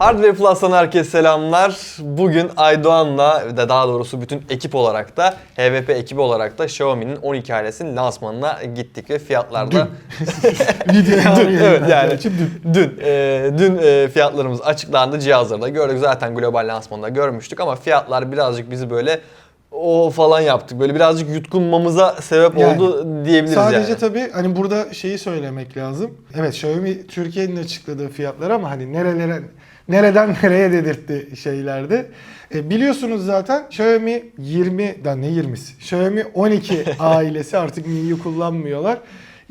Hardware Plus'tan herkese selamlar. Bugün Aydoğan'la ve daha doğrusu bütün ekip olarak da HVP ekibi olarak da Xiaomi'nin 12 ailesinin lansmanına gittik ve fiyatlarda Videoya dün, evet yani dün. dün e, dün e, fiyatlarımız açıklandı cihazları da gördük zaten global lansmanında görmüştük ama fiyatlar birazcık bizi böyle o falan yaptık. Böyle birazcık yutkunmamıza sebep Yani, oldu diyebiliriz Sadece yani. tabii hani burada şeyi söylemek lazım. Evet Xiaomi Türkiye'nin açıkladığı fiyatlar ama hani nerelere nereden nereye dedirtti şeylerde. E, biliyorsunuz zaten Xiaomi 20 da ne 20'si? Xiaomi 12 ailesi artık Mi'yi kullanmıyorlar.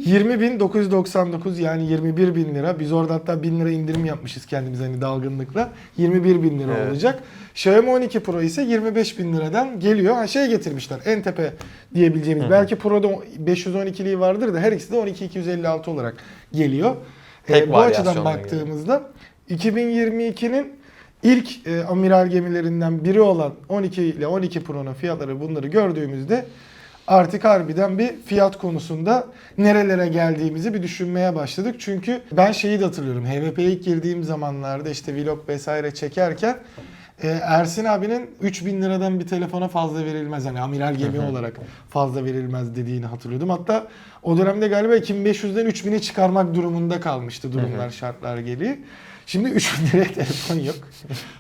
20.999 yani 21 bin lira. Biz orada hatta 1000 lira indirim yapmışız kendimize hani dalgınlıkla. 21 bin lira Evet. olacak. Xiaomi 12 Pro ise 25 bin liradan geliyor. Ha şey getirmişler en tepe diyebileceğimiz. Belki Pro'da 512'liği vardır da her ikisi de 12 olarak geliyor. Tek Ee, bu açıdan baktığımızda 2022'nin ilk e, amiral gemilerinden biri olan 12 ile 12 Pro'nun fiyatları bunları gördüğümüzde artık harbiden bir fiyat konusunda nerelere geldiğimizi bir düşünmeye başladık. Çünkü ben şeyi de hatırlıyorum. HVP'ye ilk girdiğim zamanlarda işte vlog vesaire çekerken e, Ersin abinin 3000 liradan bir telefona fazla verilmez. Hani amiral gemi olarak fazla verilmez dediğini hatırlıyordum. Hatta o dönemde galiba 2500'den 3000'e çıkarmak durumunda kalmıştı durumlar şartlar gereği. Şimdi 3000 liraya telefon yok.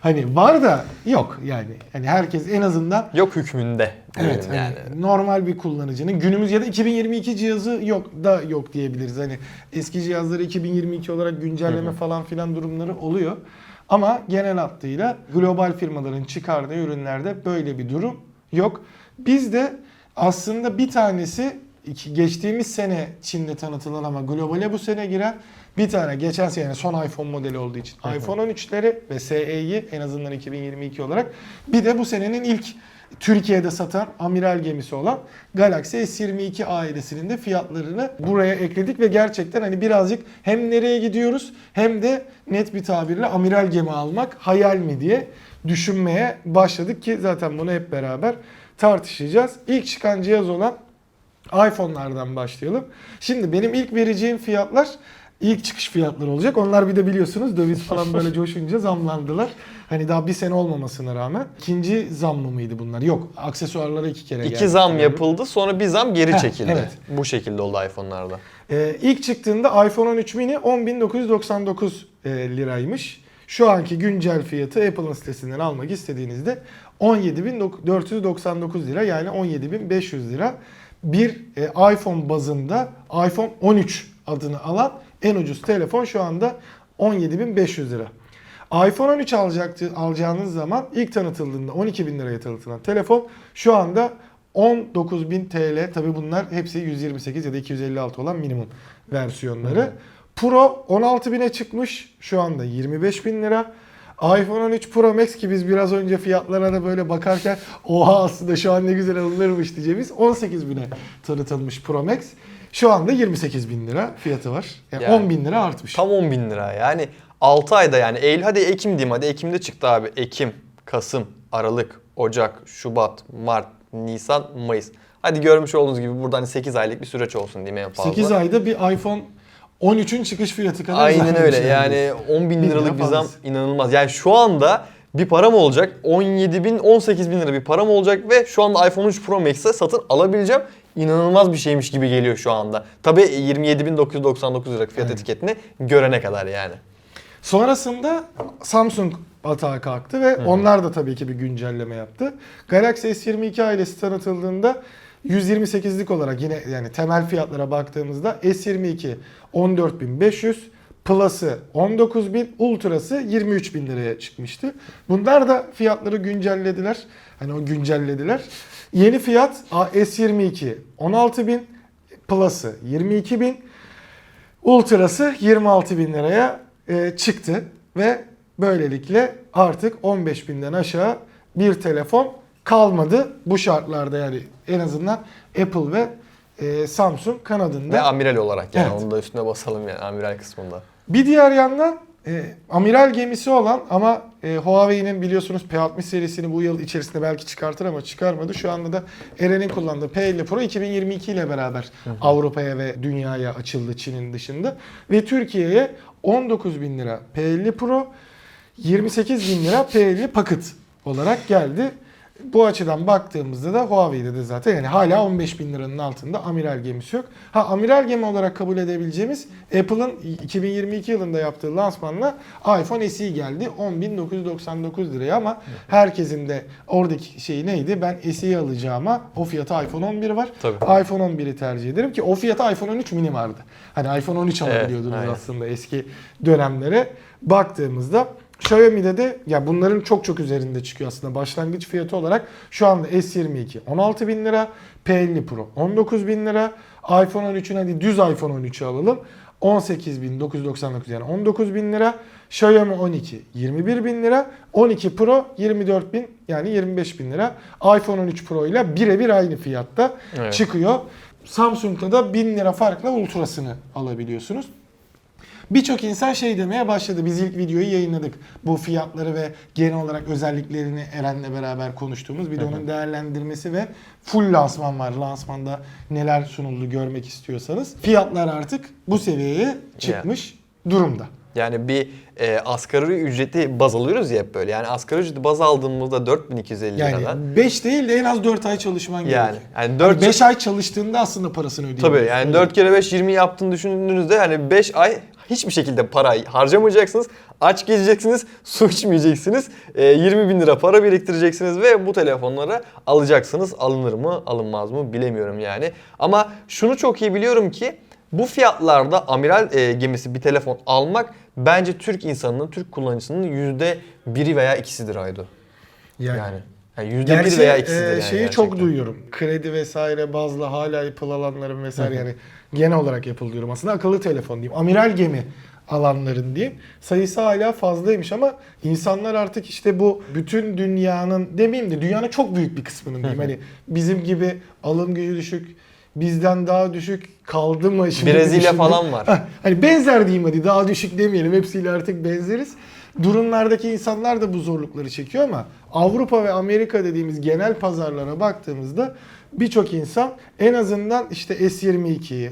hani var da yok yani. Hani herkes en azından Yok hükmünde. Evet yani yani. normal bir kullanıcının günümüz ya da 2022 cihazı yok da yok diyebiliriz. Hani eski cihazları 2022 olarak güncelleme falan filan durumları oluyor. Ama genel hattıyla global firmaların çıkardığı ürünlerde böyle bir durum yok. Biz de aslında bir tanesi geçtiğimiz sene Çin'de tanıtılan ama globale bu sene giren bir tane geçen sene son iPhone modeli olduğu için iPhone 13'leri ve SE'yi en azından 2022 olarak bir de bu senenin ilk Türkiye'de satan amiral gemisi olan Galaxy S22 ailesinin de fiyatlarını buraya ekledik ve gerçekten hani birazcık hem nereye gidiyoruz hem de net bir tabirle amiral gemi almak hayal mi diye düşünmeye başladık ki zaten bunu hep beraber tartışacağız. İlk çıkan cihaz olan iPhone'lardan başlayalım. Şimdi benim ilk vereceğim fiyatlar ilk çıkış fiyatları olacak. Onlar bir de biliyorsunuz döviz falan böyle coşunca zamlandılar. Hani daha bir sene olmamasına rağmen. İkinci zam mı mıydı bunlar? Yok. Aksesuarlara iki kere geldi. İki zam yapıldı sonra bir zam geri Heh, çekildi. evet. Bu şekilde oldu iPhone'larda. Ee, ilk çıktığında iPhone 13 mini 10.999 e, liraymış. Şu anki güncel fiyatı Apple'ın sitesinden almak istediğinizde 17.499 lira yani 17.500 lira. Bir e, iPhone bazında iPhone 13 adını alan en ucuz telefon şu anda 17.500 lira. iPhone 13 alacaktı, alacağınız zaman ilk tanıtıldığında 12.000 liraya tanıtılan telefon şu anda 19.000 TL. Tabi bunlar hepsi 128 ya da 256 olan minimum versiyonları. Pro 16.000'e çıkmış. Şu anda 25.000 lira. iPhone 13 Pro Max ki biz biraz önce fiyatlara da böyle bakarken oha aslında şu an ne güzel alınırmış diyeceğimiz 18.000'e tanıtılmış Pro Max. Şu anda 28.000 lira fiyatı var. Yani, Yani 10.000 lira artmış. Tam 10 bin lira yani 6 ayda yani Eylül hadi Ekim diyeyim hadi Ekim'de çıktı abi. Ekim, Kasım, Aralık, Ocak, Şubat, Mart, Nisan, Mayıs. Hadi görmüş olduğunuz gibi buradan 8 aylık bir süreç olsun diyeyim en fazla. 8 ayda bir iPhone 13'ün çıkış fiyatı kadar Aynen öyle yani 10 bin liralık lira bir zam inanılmaz. Yani şu anda bir param olacak 17 bin 18 bin lira bir param olacak ve şu anda iPhone 3 Pro Max'e satın alabileceğim. İnanılmaz bir şeymiş gibi geliyor şu anda. Tabii 27.999 lira fiyat Aynen. etiketini görene kadar yani. Sonrasında Samsung atağa kalktı ve onlar da tabii ki bir güncelleme yaptı. Galaxy S22 ailesi tanıtıldığında 128'lik olarak yine yani temel fiyatlara baktığımızda S22 14.500, Plus'ı 19.000, Ultra'sı 23.000 liraya çıkmıştı. Bunlar da fiyatları güncellediler. Hani o güncellediler. Yeni fiyat S22 16.000, Plus'ı 22.000, Ultra'sı 26 bin liraya e, çıktı ve böylelikle artık 15 binden aşağı bir telefon kalmadı. Bu şartlarda yani en azından Apple ve e, Samsung kanadında. Ve amiral olarak yani Evet. onu da üstüne basalım yani amiral kısmında. Bir diğer yandan e, amiral gemisi olan ama e, Huawei'nin biliyorsunuz P60 serisini bu yıl içerisinde belki çıkartır ama çıkarmadı. Şu anda da Eren'in kullandığı P50 Pro 2022 ile beraber Avrupa'ya ve dünyaya açıldı Çin'in dışında. Ve Türkiye'ye 19 bin lira P50 Pro 28 bin lira P50 paket olarak geldi. Bu açıdan baktığımızda da Huawei'de de zaten yani hala 15 bin liranın altında amiral gemisi yok. Ha amiral gemi olarak kabul edebileceğimiz Apple'ın 2022 yılında yaptığı lansmanla iPhone SE geldi 10.999 liraya ama herkesin de oradaki şeyi neydi? Ben SE'yi alacağıma o fiyata iPhone 11 var. Tabii. iPhone 11'i tercih ederim ki o fiyata iPhone 13 mini vardı. Hani iPhone 13 Evet, alabiliyordunuz aynen. aslında eski dönemlere baktığımızda Xiaomi'de de ya bunların çok çok üzerinde çıkıyor aslında başlangıç fiyatı olarak şu anda S22 16 bin lira, P50 Pro 19 bin lira, iPhone 13'ün hadi düz iPhone 13'ü alalım 18.999 yani 19 bin lira, Xiaomi 12 21 bin lira, 12 Pro 24 bin yani 25 bin lira, iPhone 13 Pro ile birebir aynı fiyatta Evet. çıkıyor. Samsung'da da 1000 lira farkla Ultra'sını alabiliyorsunuz. Birçok insan şey demeye başladı. Biz ilk videoyu yayınladık. Bu fiyatları ve genel olarak özelliklerini Eren'le beraber konuştuğumuz. Bir de onun değerlendirmesi ve full lansman var. Lansmanda neler sunuldu görmek istiyorsanız. Fiyatlar artık bu seviyeye çıkmış durumda. Yani bir e, asgari ücreti baz alıyoruz ya hep böyle. Yani asgari ücreti baz aldığımızda 4250 Yani liradan. 5 değil de en az 4 ay çalışman Yani, gerekiyor. yani 4 5 ay çalıştığında aslında parasını ödeyemiyorsun. Tabii yani Öyle. 4 kere 5 20 yaptığını düşündüğünüzde hani 5 ay hiçbir şekilde para harcamayacaksınız. Aç gezeceksiniz, su içmeyeceksiniz. e, 20 bin lira para biriktireceksiniz ve bu telefonları alacaksınız. Alınır mı alınmaz mı bilemiyorum yani. Ama şunu çok iyi biliyorum ki bu fiyatlarda amiral e, gemisi bir telefon almak bence Türk insanının, Türk kullanıcısının yüzde biri veya ikisidir Aydo. Yani. Yani. Yani yüzde Gerçi biri veya ikisidir e, yani şeyi gerçekten. çok duyuyorum. Kredi vesaire bazlı hala Apple alanların vesaire yani genel olarak Apple diyorum aslında akıllı telefon diyeyim. Amiral gemi alanların diyeyim. Sayısı hala fazlaymış ama insanlar artık işte bu bütün dünyanın demeyeyim de dünyanın çok büyük bir kısmının diyeyim. hani bizim gibi alım gücü düşük, bizden daha düşük kaldı mı şimdi Brezilya düşündüm. falan var. Hani benzer diyeyim hadi daha düşük demeyelim hepsiyle artık benzeriz. Durumlardaki insanlar da bu zorlukları çekiyor ama Avrupa ve Amerika dediğimiz genel pazarlara baktığımızda birçok insan en azından işte S22'yi,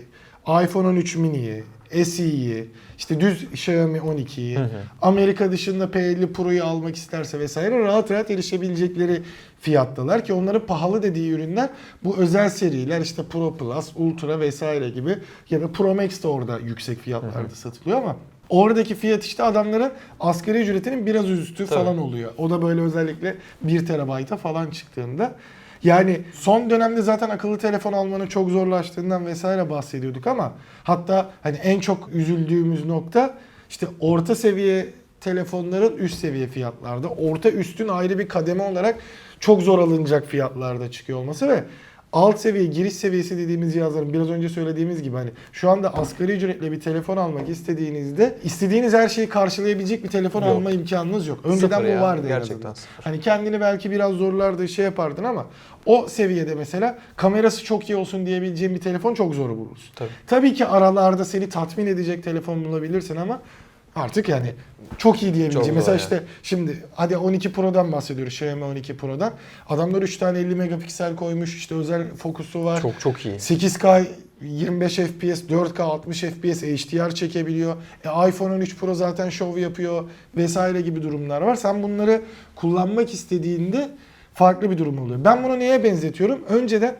iPhone 13 mini'yi, SE'yi, işte düz Xiaomi 12'yi, Amerika dışında P50 Pro'yu almak isterse vesaire rahat rahat erişebilecekleri fiyattalar ki onların pahalı dediği ürünler bu özel seriler işte Pro Plus, Ultra vesaire gibi ya da Pro Max de orada yüksek fiyatlarda satılıyor ama oradaki fiyat işte adamların asgari ücretinin biraz üstü Tabii. falan oluyor. O da böyle özellikle 1 terabayta falan çıktığında yani son dönemde zaten akıllı telefon almanın çok zorlaştığından vesaire bahsediyorduk ama hatta hani en çok üzüldüğümüz nokta işte orta seviye telefonların üst seviye fiyatlarda, orta üstün ayrı bir kademe olarak çok zor alınacak fiyatlarda çıkıyor olması ve alt seviye, giriş seviyesi dediğimiz cihazların biraz önce söylediğimiz gibi hani şu anda asgari ücretle bir telefon almak istediğinizde istediğiniz her şeyi karşılayabilecek bir telefon Yok. alma imkanınız yok. Önceden Sıfır bu ya, vardı en gerçekten sıfır. Hani kendini belki biraz zorlardı şey yapardın ama o seviyede mesela kamerası çok iyi olsun diyebileceğin bir telefon çok zor bulursun. Tabii. Tabii ki aralarda seni tatmin edecek telefon bulabilirsin ama artık yani çok iyi diyebileceğim. Çok Mesela zor işte şimdi hadi 12 Pro'dan bahsediyoruz. Xiaomi 12 Pro'dan. Adamlar 3 tane 50 megapiksel koymuş. işte özel fokusu var. Çok çok iyi. 8K 25 FPS, 4K 60 FPS HDR çekebiliyor. E, iPhone 13 Pro zaten şov yapıyor vesaire gibi durumlar var. Sen bunları kullanmak istediğinde farklı bir durum oluyor. Ben bunu neye benzetiyorum? Önceden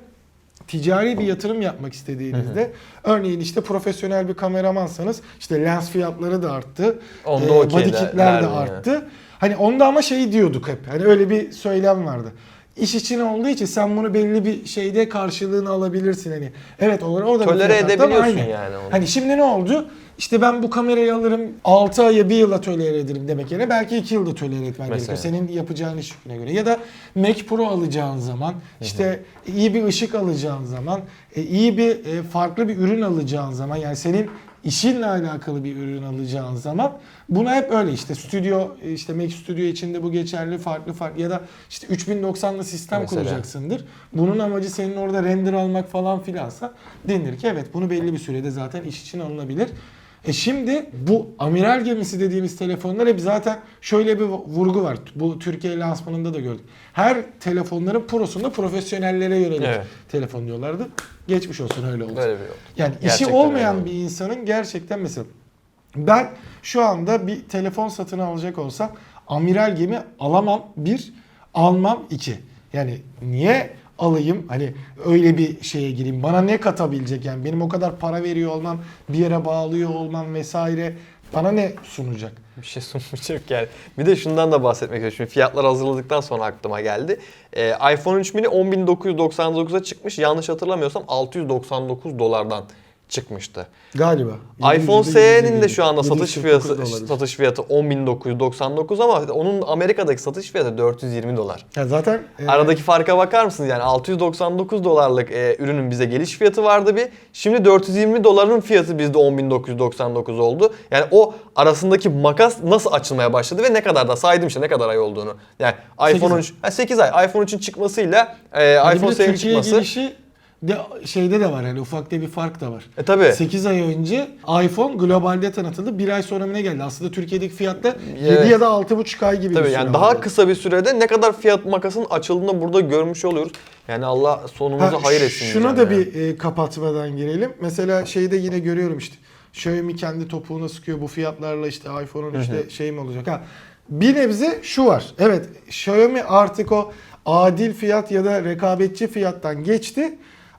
ticari bir yatırım yapmak istediğinizde örneğin işte profesyonel bir kameramansanız işte lens fiyatları da arttı. Onda okey body de- kitler de yani. arttı. Hani onda ama şey diyorduk hep. Hani öyle bir söylem vardı. İş için olduğu için sen bunu belli bir şeyde karşılığını alabilirsin hani. Evet olur orada bir Tolere edebiliyorsun yani onu. Hani şimdi ne oldu? İşte ben bu kamerayı alırım 6 aya 1 yıla tolere ederim demek yerine belki 2 yılda tolere etmen Mesela. gerekiyor. Senin yapacağın iş yüküne göre. Ya da Mac Pro alacağın zaman işte iyi bir ışık alacağın zaman e, iyi bir e, farklı bir ürün alacağın zaman yani senin işinle alakalı bir ürün alacağın zaman buna hep öyle işte stüdyo e, işte Mac Studio içinde bu geçerli farklı farklı ya da işte 3090'lı sistem Mesela. kuracaksındır. Bunun amacı senin orada render almak falan filansa denir ki evet bunu belli bir sürede zaten iş için alınabilir. E şimdi bu amiral gemisi dediğimiz telefonlar hep zaten şöyle bir vurgu var. Bu Türkiye lansmanında da gördük. Her telefonların prosunda profesyonellere yönelik Evet. telefon diyorlardı. Geçmiş olsun öyle oldu. Böyle bir yol. Yani işi Gerçekten olmayan öyle. bir insanın gerçekten mesela ben şu anda bir telefon satın alacak olsam amiral gemi alamam bir, almam iki. Yani niye alayım hani öyle bir şeye gireyim bana ne katabilecek yani benim o kadar para veriyor olmam bir yere bağlıyor olmam vesaire bana ne sunacak? Bir şey sunmayacak yani. Bir de şundan da bahsetmek istiyorum. Şimdi fiyatlar hazırladıktan sonra aklıma geldi. Ee, iPhone 3 mini 10.999'a çıkmış. Yanlış hatırlamıyorsam 699 dolardan çıkmıştı. Galiba. iPhone SE'nin de şu anda satış 749 fiyatı satış fiyatı 10.999 ama onun Amerika'daki satış fiyatı 420 dolar. Ya zaten e, Aradaki farka bakar mısınız? Yani 699 dolarlık e, ürünün bize geliş fiyatı vardı bir. Şimdi 420 doların fiyatı bizde 10.999 oldu. Yani o arasındaki makas nasıl açılmaya başladı ve ne kadar da saydım işte ne kadar ay olduğunu. Yani iPhone ay. 13 ha, 8 ay iPhone 3'ün çıkmasıyla e, iPhone de 8'in Türkiye'ye çıkması. gelişi de şeyde de var hani ufakta bir fark da var. E tabi. 8 ay önce iPhone globalde tanıtıldı. Bir ay sonra mı ne geldi? Aslında Türkiye'deki fiyatta Evet. 7 ya da 6,5 ay gibi bir Tabii süre yani daha kısa bir sürede ne kadar fiyat makasının açıldığını burada görmüş oluyoruz. Yani Allah sonumuzu Ha, hayır etsin. Şuna da yani. bir e, kapatmadan girelim. Mesela şeyde yine görüyorum işte. Xiaomi kendi topuğuna sıkıyor bu fiyatlarla işte iPhone'un işte şey mi olacak? Ha, bir nebze şu var. Evet Xiaomi artık o adil fiyat ya da rekabetçi fiyattan geçti.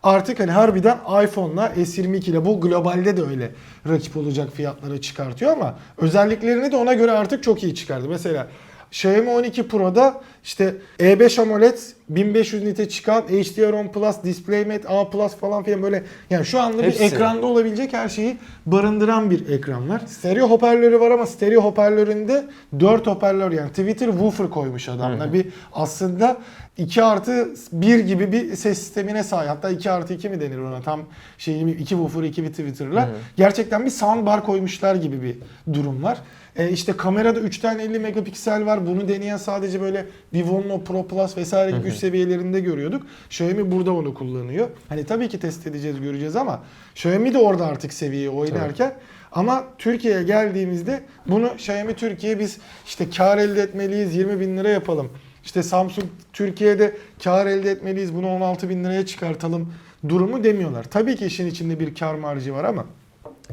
Artık hani harbiden iPhone'la S22 ile bu globalde de öyle rakip olacak fiyatları çıkartıyor ama özelliklerini de ona göre artık çok iyi çıkardı. Mesela Xiaomi 12 Pro'da işte E5 AMOLED 1500 nite çıkan HDR10 Plus, DisplayMate A Plus falan filan böyle yani şu anda Hepsi. bir ekranda olabilecek her şeyi barındıran bir ekran var. Stereo hoparlörü var ama stereo hoparlöründe 4 hoparlör yani Twitter woofer koymuş adamlar. Bir aslında 2 artı 1 gibi bir ses sistemine sahip. Hatta 2 artı 2 mi denir ona tam şeyi 2 woofer 2 bir Twitter'la. Gerçekten bir soundbar koymuşlar gibi bir durum var. E işte kamerada 3 tane 50 megapiksel var. Bunu deneyen sadece böyle Vivo'nun o Pro Plus vesaire gibi üst seviyelerinde görüyorduk. Xiaomi burada onu kullanıyor. Hani tabii ki test edeceğiz, göreceğiz ama Xiaomi de orada artık seviye oynarken ama Türkiye'ye geldiğimizde bunu Xiaomi Türkiye biz işte kar elde etmeliyiz 20 bin lira yapalım. İşte Samsung Türkiye'de kar elde etmeliyiz bunu 16 bin liraya çıkartalım durumu demiyorlar. Tabii ki işin içinde bir kar marjı var ama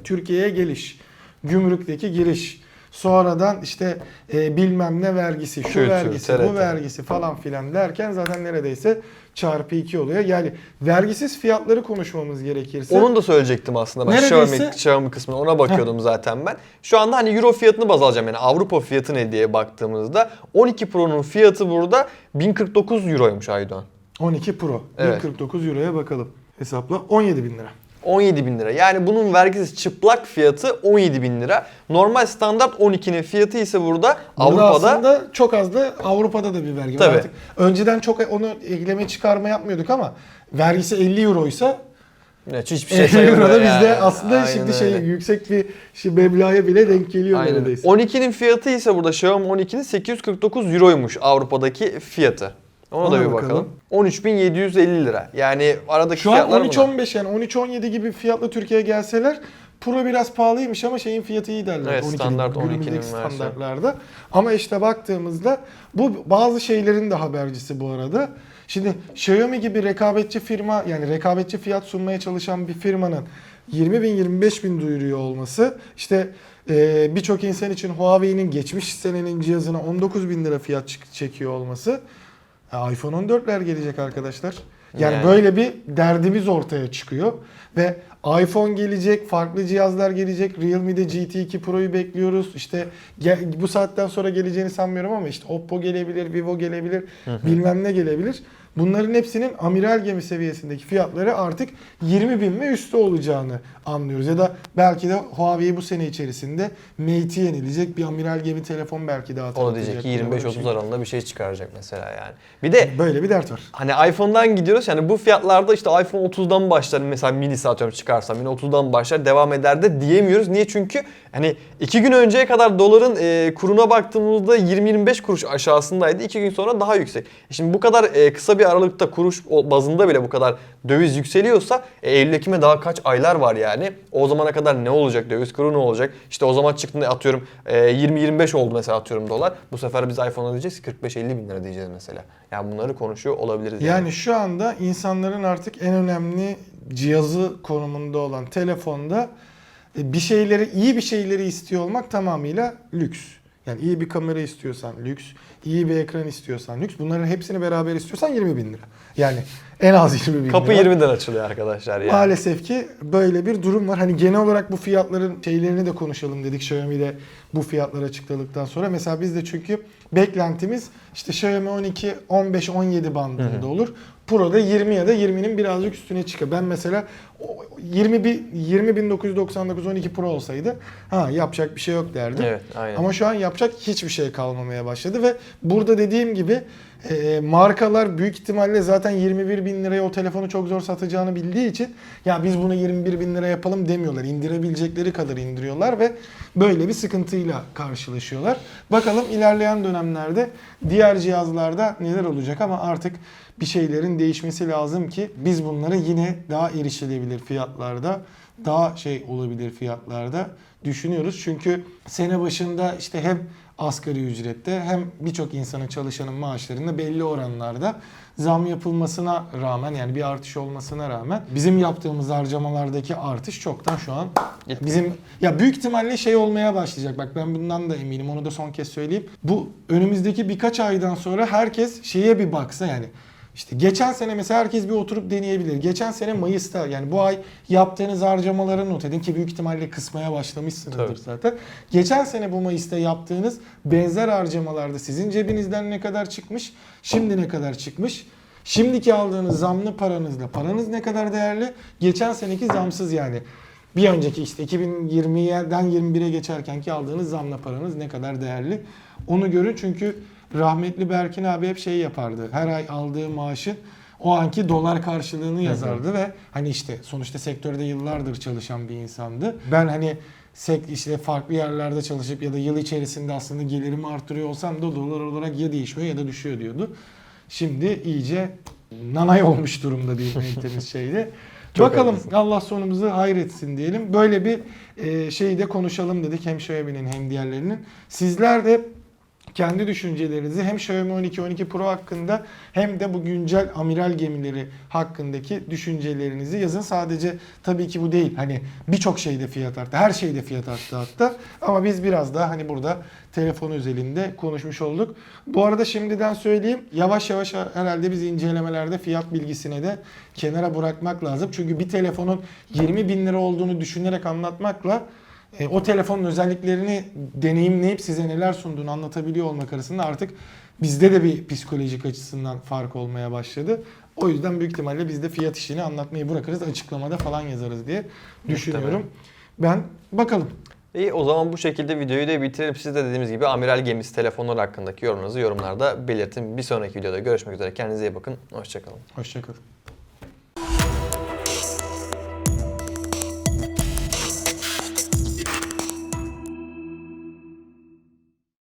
Türkiye'ye geliş, gümrükteki giriş, sonradan işte e, bilmem ne vergisi, şu Kültür, vergisi, TRT. bu vergisi falan filan derken zaten neredeyse çarpı 2 oluyor. Yani vergisiz fiyatları konuşmamız gerekirse Onun da söyleyecektim aslında ben Neredeyse- Xiaomi, Xiaomi kısmına ona bakıyordum zaten ben. Şu anda hani euro fiyatını baz alacağım yani Avrupa fiyatı ne diye baktığımızda 12 Pro'nun fiyatı burada 1049 euroymuş Aydoğan. 12 Pro Evet. 149 euroya bakalım. Hesapla 17 bin lira. 17 bin lira. Yani bunun vergisiz çıplak fiyatı 17 bin lira. Normal standart 12'nin fiyatı ise burada Burada Avrupa'da aslında çok az da Avrupa'da da bir vergi var. Tabii. Artık önceden çok onu ekleme çıkarma yapmıyorduk ama vergisi 50 euroysa Ne, hiçbir şey 50 euro da sayılmıyor bizde yani. aslında Aynen şimdi şey öyle. yüksek bir şey meblağa bile denk geliyor Aynen. neredeyse. 12'nin fiyatı ise burada Xiaomi 12'nin 849 euroymuş Avrupa'daki fiyatı. Ona, Ona da bir bakalım. bakalım. 13.750 lira. Yani aradaki Şu an fiyatlar bunlar. 13-15 yani 13-17 gibi fiyatla Türkiye'ye gelseler Pro biraz pahalıymış ama şeyin fiyatı iyi derler. Evet, 12'nin, standart 12'nin günümüzdeki versiyonu. standartlarda. Ama işte baktığımızda bu bazı şeylerin de habercisi bu arada. Şimdi Xiaomi gibi rekabetçi firma yani rekabetçi fiyat sunmaya çalışan bir firmanın 20 bin 25 bin duyuruyor olması işte e, birçok insan için Huawei'nin geçmiş senenin cihazına 19 bin lira fiyat çekiyor olması ya iPhone 14'ler gelecek arkadaşlar. Yani, Yani. böyle bir derdimiz ortaya çıkıyor ve iPhone gelecek, farklı cihazlar gelecek. Realme'de GT2 Pro'yu bekliyoruz. İşte bu saatten sonra geleceğini sanmıyorum ama işte Oppo gelebilir, Vivo gelebilir, bilmem ne gelebilir. Bunların hepsinin amiral gemi seviyesindeki fiyatları artık 20 bin ve üstü olacağını anlıyoruz. Ya da belki de Huawei bu sene içerisinde Mate'i yenilecek bir amiral gemi telefon belki daha O da diyecek ki tanıtacak. 25-30 aralığında bir şey çıkaracak mesela yani. Bir de Böyle bir dert var. hani iPhone'dan gidiyoruz yani bu fiyatlarda işte iPhone 30'dan başlar mesela minisi atıyorum çıkarsa mini 30'dan başlar devam eder de diyemiyoruz. Niye? Çünkü hani 2 gün önceye kadar doların e, kuruna baktığımızda 20-25 kuruş aşağısındaydı. 2 gün sonra daha yüksek. E Şimdi bu kadar e, kısa bir aralıkta kuruş bazında bile bu kadar döviz yükseliyorsa e, Eylül Ekim'e daha kaç aylar var yani. O zamana kadar ne olacak? Döviz kuru ne olacak? İşte o zaman çıktığında atıyorum e, 20-25 oldu mesela atıyorum dolar. Bu sefer biz iPhone'a diyeceğiz ki 45-50 bin lira diyeceğiz mesela. Yani bunları konuşuyor olabiliriz. Yani. Yani şu anda insanların artık en önemli cihazı konumunda olan telefonda e, bir şeyleri, iyi bir şeyleri istiyor olmak tamamıyla lüks. Yani iyi bir kamera istiyorsan lüks, iyi bir ekran istiyorsan lüks. Bunların hepsini beraber istiyorsan 20 bin lira. Yani en az 20 bin Kapı lira. 20'den açılıyor arkadaşlar yani. Maalesef ki böyle bir durum var. Hani genel olarak bu fiyatların şeylerini de konuşalım dedik Xiaomi'de bu fiyatlar açıkladıktan sonra. Mesela biz de çünkü beklentimiz işte Xiaomi 12, 15, 17 bandında olur. Pro'da 20 ya da 20'nin birazcık üstüne çıkıyor. Ben mesela o 20 bir 20.999 12 Pro olsaydı ha yapacak bir şey yok derdim. Evet aynen. Ama şu an yapacak hiçbir şey kalmamaya başladı ve burada dediğim gibi e, markalar büyük ihtimalle zaten 21 bin liraya o telefonu çok zor satacağını bildiği için ya biz bunu 21 bin lira yapalım demiyorlar. İndirebilecekleri kadar indiriyorlar ve böyle bir sıkıntıyla karşılaşıyorlar. Bakalım ilerleyen dönemlerde diğer cihazlarda neler olacak ama artık bir şeylerin değişmesi lazım ki biz bunları yine daha erişilebilir fiyatlarda daha şey olabilir fiyatlarda düşünüyoruz. Çünkü sene başında işte hem asgari ücrette hem birçok insanın çalışanın maaşlarında belli oranlarda zam yapılmasına rağmen yani bir artış olmasına rağmen bizim yaptığımız harcamalardaki artış çoktan şu an bizim ya büyük ihtimalle şey olmaya başlayacak. Bak ben bundan da eminim. Onu da son kez söyleyeyim. Bu önümüzdeki birkaç aydan sonra herkes şeye bir baksa yani işte geçen sene mesela herkes bir oturup deneyebilir. Geçen sene Mayıs'ta yani bu ay yaptığınız harcamaları not edin ki büyük ihtimalle kısmaya başlamışsınızdır Tabii. zaten. Geçen sene bu Mayıs'ta yaptığınız benzer harcamalarda sizin cebinizden ne kadar çıkmış, şimdi ne kadar çıkmış? Şimdiki aldığınız zamlı paranızla paranız ne kadar değerli? Geçen seneki zamsız yani. Bir önceki işte 2020'den 21'e geçerken ki aldığınız zamla paranız ne kadar değerli? Onu görün çünkü rahmetli Berkin abi hep şey yapardı. Her ay aldığı maaşın o anki dolar karşılığını yazardı ve hani işte sonuçta sektörde yıllardır çalışan bir insandı. Ben hani sek işte farklı yerlerde çalışıp ya da yıl içerisinde aslında gelirimi artırıyor olsam da dolar olarak ya değişmiyor ya da düşüyor diyordu. Şimdi iyice nanay olmuş durumda diyeyim en temiz şeyle. Çok Bakalım haklısın. Allah sonumuzu hayretsin diyelim. Böyle bir e, şeyi de konuşalım dedik hem Xiaomi'nin hem diğerlerinin. Sizler de kendi düşüncelerinizi hem Xiaomi 12 12 Pro hakkında hem de bu güncel amiral gemileri hakkındaki düşüncelerinizi yazın. Sadece tabii ki bu değil. Hani birçok şeyde fiyat arttı. Her şeyde fiyat arttı hatta. Ama biz biraz daha hani burada telefon özelinde konuşmuş olduk. Bu arada şimdiden söyleyeyim. Yavaş yavaş herhalde biz incelemelerde fiyat bilgisine de kenara bırakmak lazım. Çünkü bir telefonun 20 bin lira olduğunu düşünerek anlatmakla e, o telefonun özelliklerini deneyimleyip size neler sunduğunu anlatabiliyor olmak arasında artık bizde de bir psikolojik açısından fark olmaya başladı. O yüzden büyük ihtimalle biz de fiyat işini anlatmayı bırakırız. Açıklamada falan yazarız diye düşünüyorum. Ben bakalım. İyi o zaman bu şekilde videoyu da bitirelim. Siz de dediğimiz gibi Amiral Gemisi telefonları hakkındaki yorumlarınızı yorumlarda belirtin. Bir sonraki videoda görüşmek üzere. Kendinize iyi bakın. Hoşçakalın. Hoşçakalın.